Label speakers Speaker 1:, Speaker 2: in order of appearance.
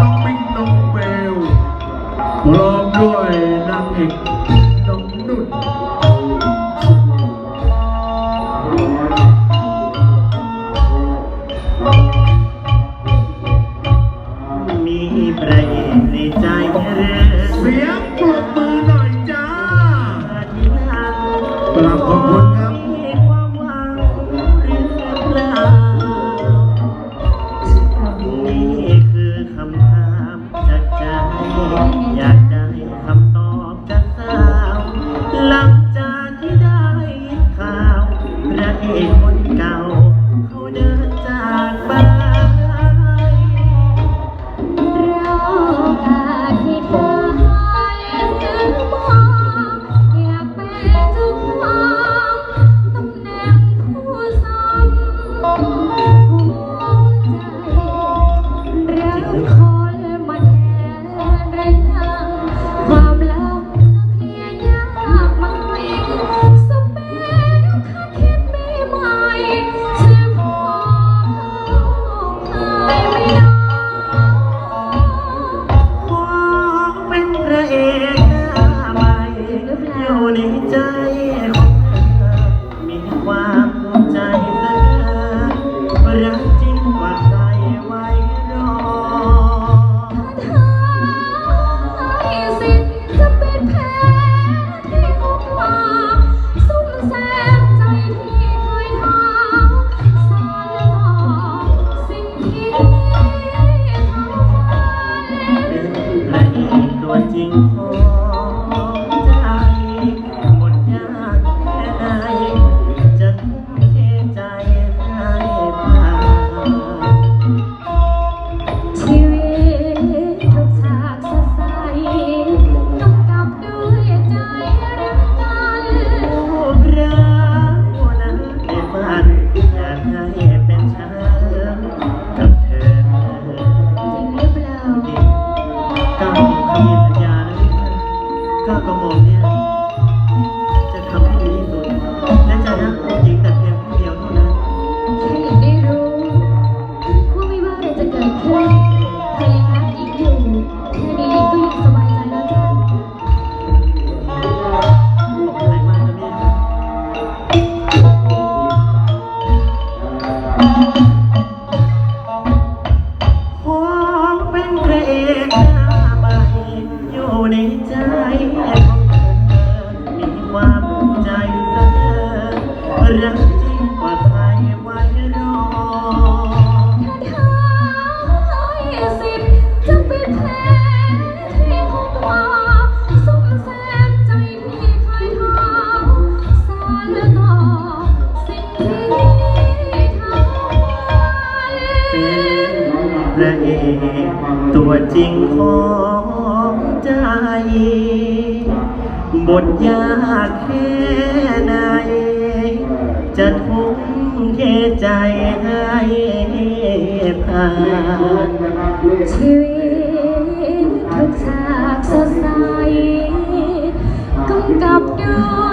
Speaker 1: น้อ
Speaker 2: งปิ๊งน้องเบลพร้อมด้วยนาง
Speaker 3: เอกน้องนุ่นมีปรเด็
Speaker 2: นในใจเรื่
Speaker 3: เสียง
Speaker 2: ปรบมือหน่
Speaker 3: อยจ้า
Speaker 2: ปรับขอบคุณ ก้ากระหม่อมเนี่ยจะทำให้ดีที่สุดและจะรักผู้หญิงแต่เพียงผู้เดียวเท่านั้น
Speaker 3: ฉันอยังได้รู้ว่าไม่ว่าอะไรจะเกิดขึ้นเธอยังรักอีกอยู่แค่นี้อีก็ยังสบายใจแล้วจ้า
Speaker 2: ขอามงเป็นพระเอกหน้าใบอยู่ในใจ พระเอกตัวจริงของใจ บทยากแค่ไหน จะทุ่มเทใจให้ผ่าน
Speaker 3: ชีวิตทุกฉากสดใสกำกับด้วย